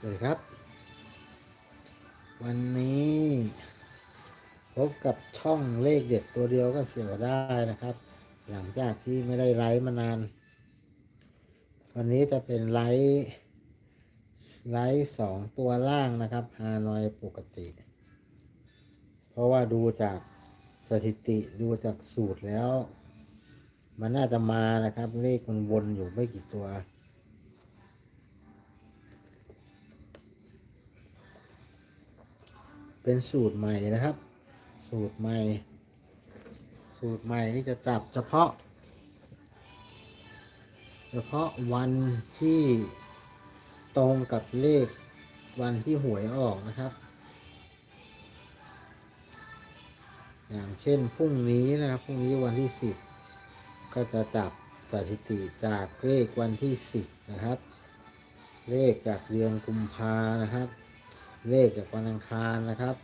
สวัสดีครับ วันนี้พบกับช่องเลขเด็ดตัวเดียวก็เสียวได้นะครับ หลังจากที่ไม่ได้ไลฟ์มานาน วันนี้จะเป็นไลฟ์ไลฟ์สองตัวล่างนะครับฮานอยปกติ เพราะว่าดูจากสถิติดูจากสูตรแล้ว มันน่าจะมานะครับ เลขมันวนอยู่ไม่กี่ตัว เป็นสูตรใหม่นะครับ สูตรใหม่ สูตรใหม่นี่จะจับเฉพาะ เฉพาะวันที่ตรงกับเลขวันที่หวยออกนะครับ อย่างเช่นพรุ่งนี้นะครับพรุ่งนี้วันที่สิบก็จะจับสถิติจากเลขวันที่สิบนะครับ เลขจากเดือนกุมภานะครับ เลขจากวันอังคารนะครับ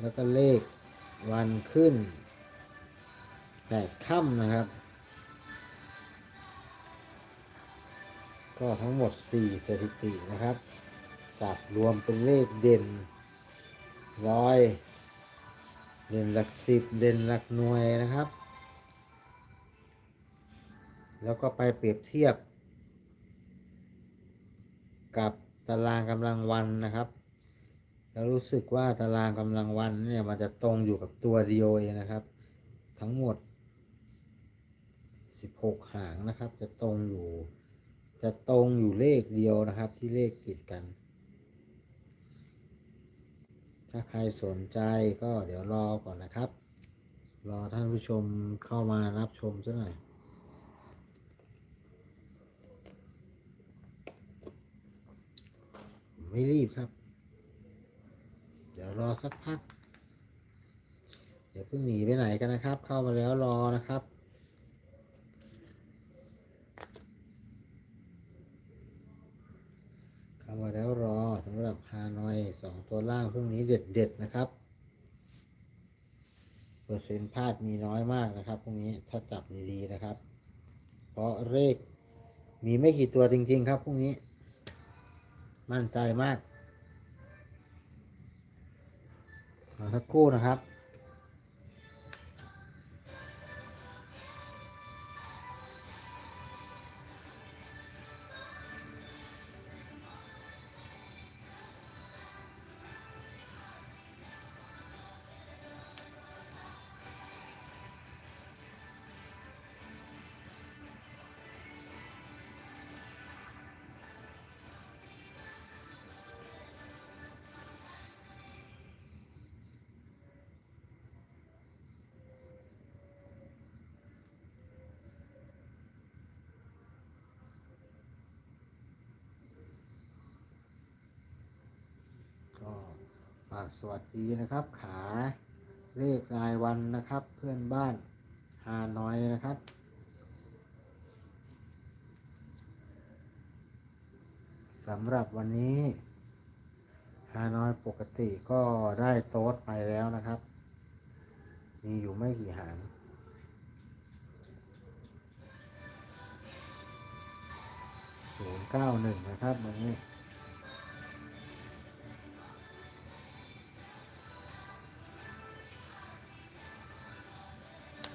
แล้วก็เลขวันขึ้นแปดค่ำนะครับ ก็ทั้งหมด4สถิตินะครับ จับรวมเป็นเลขเด่นร้อย เด่นหลักสิบเด่นหลักหน่วยนะครับ แล้วก็ไปเปรียบเทียบกับตารางกำลังวันนะครับ แล้วรู้สึกว่าตารางกำลังวันเนี่ยมันจะตรงอยู่กับตัวเดียวเองนะครับ ทั้งหมด 16 หางนะครับ จะตรงอยู่ จะตรงอยู่เลขเดียวนะครับ ที่เลขติดกัน ถ้าใครสนใจก็เดี๋ยวรอก่อนนะครับ รอท่านผู้ชมเข้ามารับชมซะหน่อยไม่รีบครับ รอสักพัก เดี๋ยวเพิ่งหนีไปไหนกันนะครับ เข้ามาแล้วรอนะครับเข้ามาแล้วรอสำหรับฮานอยสองตัวล่างพรุ่งนี้เด็ดๆนะครับเปอร์เซ็นต์พลาดมีน้อยมากนะครับพรุ่งนี้ถ้าจับดีๆนะครับ เพราะเลขมีไม่กี่ตัวจริง ๆ ครับพรุ่งนี้ มั่นใจมากรอ สักครู่นะครับ สวัสดีนะครับ ขาเลขรายวันนะครับ เพื่อนบ้านฮานอยนะครับ สำหรับวันนี้ฮานอยปกติก็ได้โต๊ดไปแล้วนะครับ มีอยู่ไม่กี่หางศูนย์เก้าหนึ่งนะครับวันนี้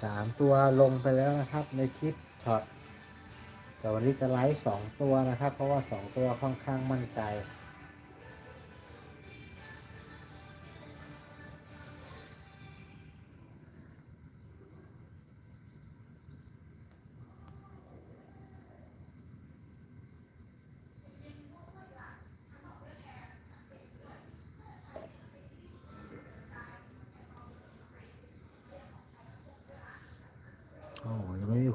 สามตัวลงไปแล้วนะครับ ในคลิปช็อตแต่วันนี้จะไลฟ์สองตัวนะครับ เพราะว่าสองตัวค่อนข้างมั่นใจ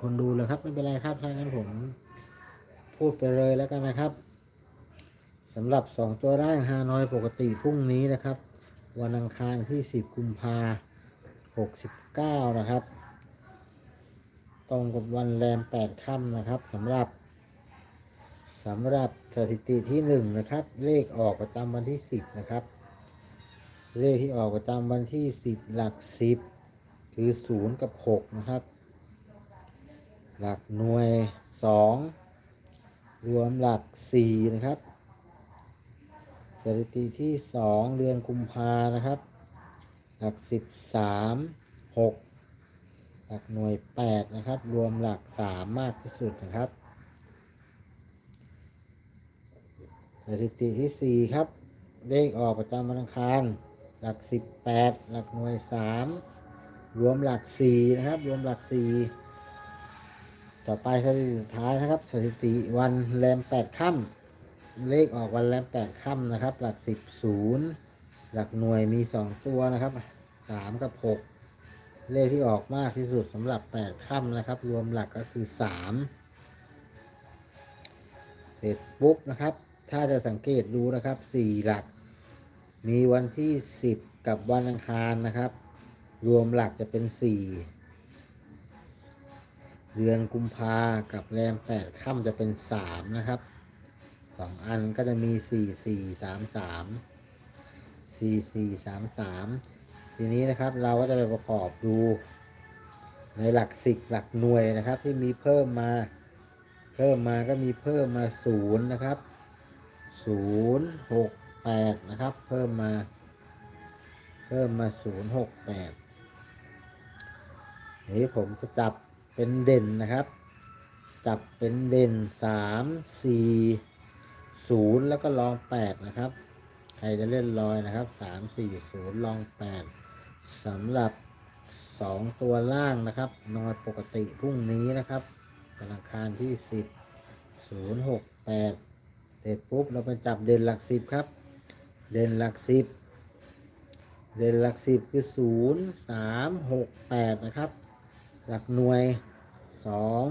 อ้ยังไม่มีคนดูเลยครับ ไม่เป็นไรครับถ้างั้นผมพูดไปเลยแล้วกันนะครับสำหรับสองตัวแรกฮานอยปกติพรุ่งนี้นะครับ วันอังคารที่10กุมภาหกสิบเก้านะครับ ตรงกับวันแรม8ค่ำนะครับสำหรับสำหรับสถิติที่1นะครับ เลขออกประจำวันที่10นะครับ เลขที่ออกประจำวันที่10หลัก10คือ0กับ6นะครับ หลักหน่วยสองรวมหลักสี่นะครับสถิติที่สองเดือนกุมภานะครับ หลักสิบสามหกหลักหน่วยแปดนะครับ รวมหลักสามมากที่สุดนะครับสถิติที่สี่ครับเลขออกประจำวันอังคาร หลักสิบแปดหลักหน่วยสามรวมหลักสี่นะครับ รวมหลักสี่ ต่อไปสถิติสุดท้ายนะครับ สถิติวันแรมแปดค่ำเลขออกวันแรมแปดค่ำนะครับ หลักสิบศูนย์หลักหน่วยมีสองตัวนะครับสามกับหกเลขที่ออกมากที่สุดสำหรับแปดค่ำนะครับ รวมหลักก็คือสามเสร็จปุ๊บนะครับ ถ้าจะสังเกตดูนะครับสี่หลัก มีวันที่สิบกับวันอังคารนะครับ รวมหลักจะเป็นสี่ เดือนกุมภากับแรมแปดค่ำจะเป็นสามนะครับสองอันก็จะมีสี่สี่สามสามสี่สี่สามสามทีนี้นะครับเราก็จะไปประกอบดู ในหลักสิบหลักหน่วยนะครับ ที่มีเพิ่มมา เพิ่มมาก็มีเพิ่มมาศูนย์นะครับศูนย์หกแปดนะครับ เพิ่มมา เพิ่มมาศูนย์หกแปดนี้ผมจะจับ เป็นเด่นนะครับ จับเป็นเด่นสามสี่ศูนย์แล้วก็ลองแปดนะครับ ใครจะเล่นลอยนะครับสามสี่ศูนย์ลองแปดสำหรับสองตัวล่างนะครับ นอนปกติพรุ่งนี้นะครับวันอังคารที่สิบศูนย์หกแปดเสร็จปุ๊บเราไปจับเด่นหลักสิบครับ เด่นหลักสิบเด่นหลักสิบคือศูนย์สามหกแปดนะครับ หลักหน่วยสอง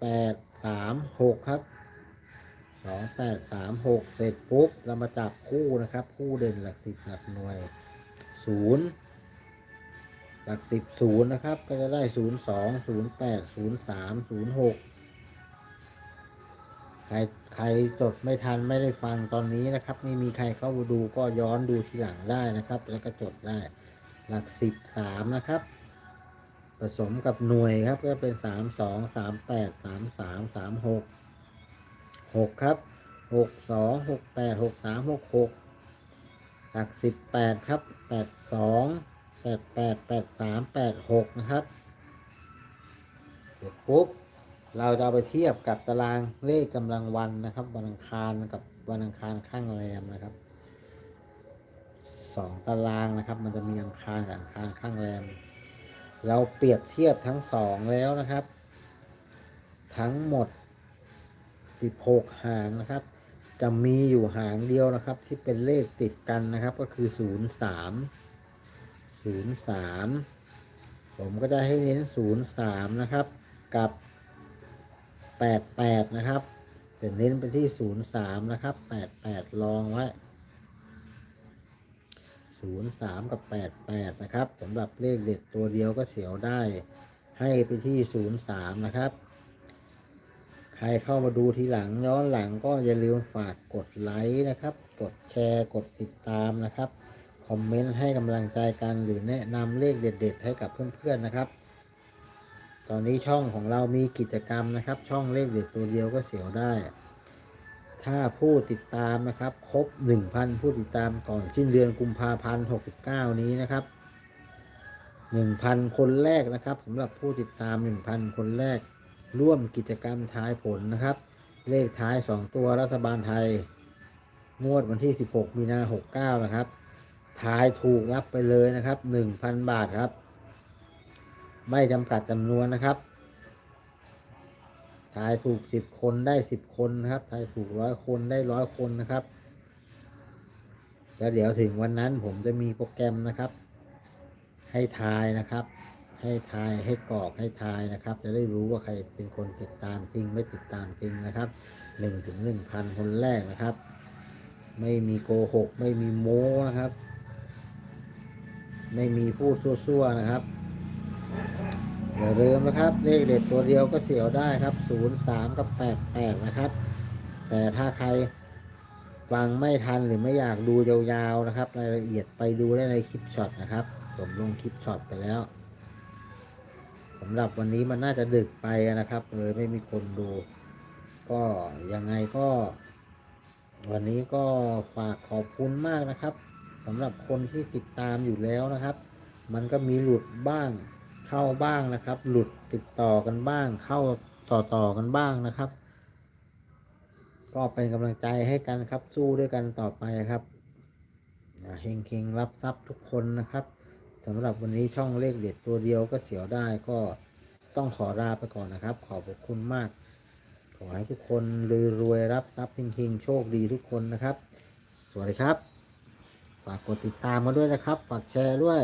แปดสามหกครับสองแปดสามหกเสร็จปุ๊บ เรามาจับคู่นะครับ คู่เด่นหลักสิบหลักหน่วยศูนย์หลักสิบศูนย์นะครับ ก็จะได้ศูนย์สองศูนย์แปดศูนย์สามศูนย์หกใครใครจดไม่ทันไม่ได้ฟังตอนนี้นะครับไม่มีใครเข้าดูก็ย้อนดูทีหลังได้นะครับ แล้วก็จดได้ หลักสิบสามนะครับ สมกับหน่วยครับก็เป็นสามสองสามแปดสามสามสามหกหกครับหกสองหกแปดหกสามหกหกหลักสิบแปดครับแปดสองแปดแปดแปดสามแปดหกนะครับเสร็จปุ๊บ เราจะเอาไปเทียบกับตารางเลขกำลังวันนะครับ วันอังคารกับวันอังคารข้างแรมนะครับสองตารางนะครับ มันจะมีอังคารกับอังคารข้างแรม เราเปรียบเทียบทั้งสองแล้วนะครับ ทั้งหมด 16 หางนะครับ จะมีอยู่หางเดียวนะครับ ที่เป็นเลขติดกันนะครับ ก็คือ 03 03 ผมก็จะให้เน้น 03 นะครับ กับ 88 นะครับแต่เน้นไปที่ 03 นะครับ 88 ลองไว้ 03 กับ 88 นะครับสำหรับเลขเด็ดตัวเดียวก็เสียวได้ให้ไปที่ 03 นะครับ ใครเข้ามาดูทีหลังย้อนหลังก็อย่าลืมฝากกดไลค์นะครับ กดแชร์กดติดตามนะครับ คอมเมนต์ให้กำลังใจกันหรือแนะนำเลขเด็ด ๆ ให้กับเพื่อนๆนะครับ ตอนนี้ช่องของเรามีกิจกรรมนะครับ ช่องเลขเด็ดตัวเดียวก็เสียวได้ ถ้าผู้ติดตามนะครับครบ 1,000 ผู้ติดตามก่อนสิ้นเดือนกุมภาพันธ์69 นี้นะครับ 1,000 คนแรกนะครับสำหรับผู้ติดตาม 1,000 คนแรก ร่วมกิจกรรมทายผลนะครับ เลขท้าย 2 ตัวรัฐบาลไทย งวดวันที่ 16 มีนา69 นะครับทายถูกรับไปเลยนะครับ 1,000 บาทครับ ไม่จำกัดจำนวนนะครับ ทายถูก10คนได้10คนนะครับทายถูกร้อยคนได้ร้อยคนนะครับแล้วเดี๋ยวถึงวันนั้นผมจะมีโปรแกรมนะครับ ให้ทายนะครับ ให้ทายให้กรอกให้ทายนะครับ จะได้รู้ว่าใครเป็นคนติดตามจริงไม่ติดตามจริงนะครับหนึ่งถึงหนึ่งพันคนแรกนะครับ ไม่มีโกหก ไม่มีโม้นะครับ ไม่มีพูดซั่วๆนะครับ อย่าลืมนะครับ เลขเด็ดตัวเดียวก็เสียวได้ครับ 03 กับ 88 นะครับ แต่ถ้าใครฟังไม่ทันหรือไม่อยากดูยาวๆนะครับ รายละเอียดไปดูได้ในคลิปช็อตนะครับ ผมลงคลิปช็อตไปแล้วสำหรับวันนี้มันน่าจะดึกไปนะครับเออไม่มีคนดู ก็ยังไงก็ วันนี้ก็ฝากขอบคุณมากนะครับสำหรับคนที่ติดตามอยู่แล้วนะครับ มันก็มีหลุดบ้าง เข้าบ้างนะครับ หลุดติดต่อกันบ้าง เข้าต่อต่อกันบ้างนะครับ ก็เป็นกำลังใจให้กันครับ สู้ด้วยกันต่อไปครับเฮงเฮงรับทรัพย์ทุกคนนะครับสำหรับวันนี้ช่องเลขเด็ดตัวเดียวก็เสียวได้ก็ต้องขอลาไปก่อนนะครับ ขอบคุณมาก ขอให้ทุกคนรวยรับทรัพย์เฮงๆโชคดีทุกคนนะครับ สวัสดีครับ ฝากกดติดตามมาด้วยนะครับ ฝากแชร์ด้วย